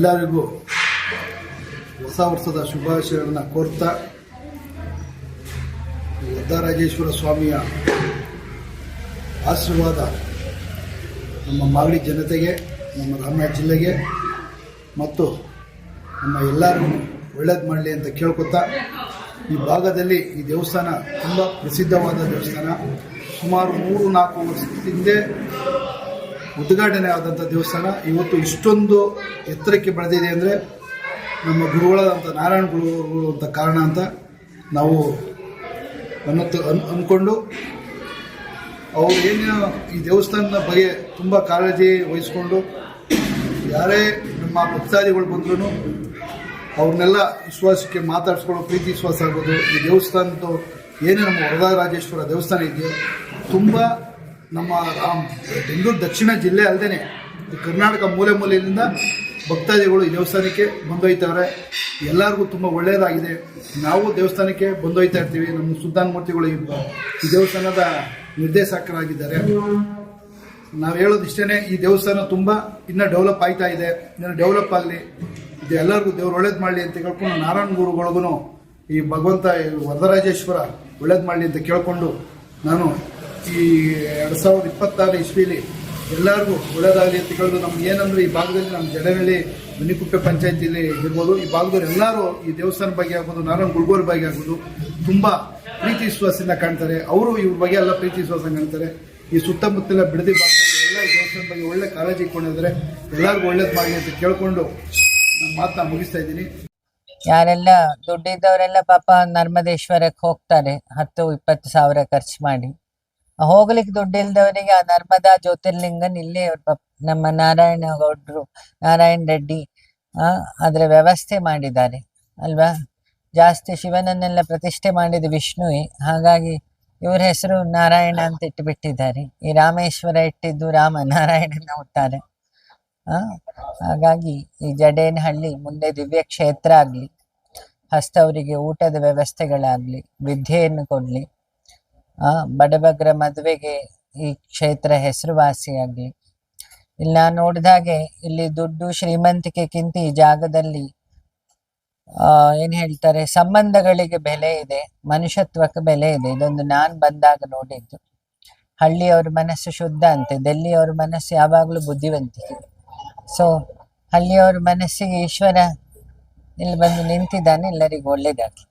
ಎಲ್ಲರಿಗೂ ಹೊಸ ವರ್ಷದ ಶುಭಾಶಯಗಳನ್ನು ಕೋರ್ತಾ ವರದರಾಜೇಶ್ವರ ಸ್ವಾಮಿಯ ಆಶೀರ್ವಾದ ನಮ್ಮ ಮಾಗಡಿ ಜನತೆಗೆ, ನಮ್ಮ ರಾಮನಾಥ ಜಿಲ್ಲೆಗೆ ಮತ್ತು ನಮ್ಮ ಎಲ್ಲರಿಗೂ ಒಳ್ಳೇದು ಮಾಡಲಿ ಅಂತ ಕೇಳ್ಕೊತಾ ಈ ಭಾಗದಲ್ಲಿ ಈ ದೇವಸ್ಥಾನ ತುಂಬ ಪ್ರಸಿದ್ಧವಾದ ದೇವಸ್ಥಾನ. ಸುಮಾರು ಮೂರು ನಾಲ್ಕು ವರ್ಷದ ಹಿಂದೆ ಉದ್ಘಾಟನೆ ಆದಂಥ ದೇವಸ್ಥಾನ. ಇವತ್ತು ಇಷ್ಟೊಂದು ಎತ್ತರಕ್ಕೆ ಬೆಳೆದಿದೆ ಅಂದರೆ ನಮ್ಮ ಗುರುಗಳಾದಂಥ ನಾರಾಯಣ ಗುರುಗಳು ಅಂತ ಕಾರಣ ಅಂತ ನಾವು ಅನ್ನತ್ತು ಅನ್ ಅಂದ್ಕೊಂಡು ಅವರು ಏನು ಈ ದೇವಸ್ಥಾನದ ಬಗ್ಗೆ ತುಂಬ ಕಾಳಜಿ ವಹಿಸ್ಕೊಂಡು ಯಾರೇ ನಮ್ಮ ಭಕ್ತಾದಿಗಳು ಬಂದ್ರೂ ಅವ್ರನ್ನೆಲ್ಲ ವಿಶ್ವಾಸಕ್ಕೆ ಮಾತಾಡಿಸ್ಕೊಳ್ಳೋ ಪ್ರೀತಿ ವಿಶ್ವಾಸ ಆಗ್ಬೋದು ಈ ದೇವಸ್ಥಾನದ್ದು ಏನೇ ನಮ್ಮ ವರದರಾಜೇಶ್ವರ ದೇವಸ್ಥಾನ ಇದೆಯೋ, ತುಂಬ ನಮ್ಮ ಬೆಂಗಳೂರು ದಕ್ಷಿಣ ಜಿಲ್ಲೆ ಅಲ್ಲದೆ ಕರ್ನಾಟಕ ಮೂಲೆ ಮೂಲೆಯಿಂದ ಭಕ್ತಾದಿಗಳು ಈ ದೇವಸ್ಥಾನಕ್ಕೆ ಬಂದೊಯ್ತವ್ರೆ ಎಲ್ಲರಿಗೂ ತುಂಬ ಒಳ್ಳೆಯದಾಗಿದೆ. ನಾವು ದೇವಸ್ಥಾನಕ್ಕೆ ಬಂದೊಯ್ತಾ ಇರ್ತೀವಿ. ನಮ್ಮ ಸುಲ್ತಾನ್ ಈ ಈ ದೇವಸ್ಥಾನದ ನಿರ್ದೇಶಕರಾಗಿದ್ದಾರೆ. ನಾವು ಹೇಳೋದು ಇಷ್ಟೇ ಈ ದೇವಸ್ಥಾನ ತುಂಬ ಇನ್ನೂ ಡೆವಲಪ್ ಆಗ್ತಾ ಇದೆ. ಇನ್ನೂ ಡೆವಲಪ್ ಆಗಲಿ. ಇದು ಎಲ್ಲರಿಗೂ ದೇವ್ರು ಒಳ್ಳೇದು ಮಾಡಲಿ ಅಂತ ಕೇಳ್ಕೊಂಡು ನಾರಾಯಣ ಗುರುಗಳಿಗೂ ಈ ಭಗವಂತ ವರದರಾಜೇಶ್ವರ ಒಳ್ಳೇದು ಮಾಡಲಿ ಅಂತ ಕೇಳಿಕೊಂಡು ನಾನು ಈ ಎರಡು ಸಾವಿರದ ಇಪ್ಪತ್ತಾರು ಇಸ್ವಿಲಿ ಎಲ್ಲರಿಗೂ ಒಳ್ಳೇದಾಗಲಿ ಅಂತ ಹೇಳಿದ್ರು ನಮ್ಗೆ ಏನಂದ್ರೆ, ಈ ಭಾಗದಲ್ಲಿ ನಮ್ಮ ಜಡನಹಳ್ಳಿ ಮುನಿಕುಪ್ಪೆ ಪಂಚಾಯತಿಲಿ ಇರ್ಬೋದು, ಈ ಭಾಗದವ್ರು ಎಲ್ಲರೂ ಈ ದೇವಸ್ಥಾನ ಬಗ್ಗೆ ಆಗ್ಬೋದು, ನಾರಾಯಣ ಗುಳ್ಗೋರ್ ಬಗ್ಗೆ ಆಗ್ಬೋದು, ತುಂಬ ಪ್ರೀತಿ ವಿಶ್ವಾಸದಿಂದ ಕಾಣ್ತಾರೆ. ಅವರು ಇವ್ರ ಬಗ್ಗೆ ಎಲ್ಲ ಪ್ರೀತಿ ವಿಶ್ವಾಸ ಕಾಣ್ತಾರೆ. ಈ ಸುತ್ತಮುತ್ತಲ ಬಿಡದಿ ಭಾಗದಲ್ಲಿ ಎಲ್ಲ ದೇವಸ್ಥಾನ ಬಗ್ಗೆ ಒಳ್ಳೆ ಕಾಳಜಿ ಇಟ್ಕೊಂಡಿದ್ದಾರೆ. ಎಲ್ಲರಿಗೂ ಒಳ್ಳೇದು ಬಾಗಿ ಅಂತ ಕೇಳ್ಕೊಂಡು ನಮ್ಮ ಮಾತನ್ನ ಮುಗಿಸ್ತಾ ಇದ್ದೀನಿ. ಯಾರೆಲ್ಲ ದುಡ್ಡಿದ್ದವರೆಲ್ಲ ಪಾಪ ನರ್ಮದೇಶ್ವರಕ್ಕೆ ಹೋಗ್ತಾರೆ. ಹತ್ತು, ಇಪ್ಪತ್ತು ಸಾವಿರ ಖರ್ಚು ಮಾಡಿ. ಹೋಗ್ಲಿಕ್ಕೆ ದುಡ್ಡಿಲ್ದವರಿಗೆ ಆ ನರ್ಮದಾ ಜ್ಯೋತಿರ್ಲಿಂಗನ್ ಇಲ್ಲೇ ನಮ್ಮ ನಾರಾಯಣ ಗೌಡ್ರು, ನಾರಾಯಣ ರೆಡ್ಡಿ, ಆ ಅದ್ರ ವ್ಯವಸ್ಥೆ ಮಾಡಿದ್ದಾರೆ, ಅಲ್ವಾ? ಜಾಸ್ತಿ ಶಿವನನ್ನೆಲ್ಲ ಪ್ರತಿಷ್ಠೆ ಮಾಡಿದ ವಿಷ್ಣುವೆ ಹಾಗಾಗಿ ಇವ್ರ ಹೆಸರು ನಾರಾಯಣ ಅಂತ ಇಟ್ಟುಬಿಟ್ಟಿದ್ದಾರೆ ಈ ರಾಮೇಶ್ವರ ಇಟ್ಟಿದ್ದು ರಾಮ ನಾರಾಯಣನ ಹುಟ್ಟಾರೆ ಆ, ಹಾಗಾಗಿ ಈ ಜಡೇನಹಳ್ಳಿ ಮುಂದೆ ದಿವ್ಯ ಕ್ಷೇತ್ರ ಆಗ್ಲಿ, ಹಸ್ತವರಿಗೆ ಊಟದ ವ್ಯವಸ್ಥೆಗಳಾಗ್ಲಿ, ವಿದ್ಯೆಯನ್ನು ಕೊಡ್ಲಿ ಆ ಬಡಬಗ್ರ ಮದುವೆಗೆ ಈ ಕ್ಷೇತ್ರ ಹೆಸರುವಾಸಿಯಾಗಲಿ ಇಲ್ಲಿ ನಾನು ನೋಡಿದಾಗೆ ಇಲ್ಲಿ ದುಡ್ಡು ಶ್ರೀಮಂತಿಕೆಗಿಂತ ಈ ಜಾಗದಲ್ಲಿ, ಆ, ಏನ್ ಹೇಳ್ತಾರೆ, ಸಂಬಂಧಗಳಿಗೆ ಬೆಲೆ ಇದೆ, ಮನುಷ್ಯತ್ವಕ್ಕೆ ಬೆಲೆ ಇದೆ. ಇದೊಂದು ನಾನ್ ಬಂದಾಗ ನೋಡಿದ್ದು. ಹಳ್ಳಿಯವ್ರ ಮನಸ್ಸು ಶುದ್ಧ ಅಂತೆ, ದೆಲ್ಲಿಯವ್ರ ಮನಸ್ಸು ಯಾವಾಗಲೂ ಬುದ್ಧಿವಂತಿಕೆ. ಸೊ ಹಳ್ಳಿಯವ್ರ ಮನಸ್ಸಿಗೆ ಈಶ್ವರ ಇಲ್ಲಿ ಬಂದು ನಿಂತಿದ್ದಾನೆ ಎಲ್ಲರಿಗೂ ಒಳ್ಳೇದಾಗ್ಲಿ.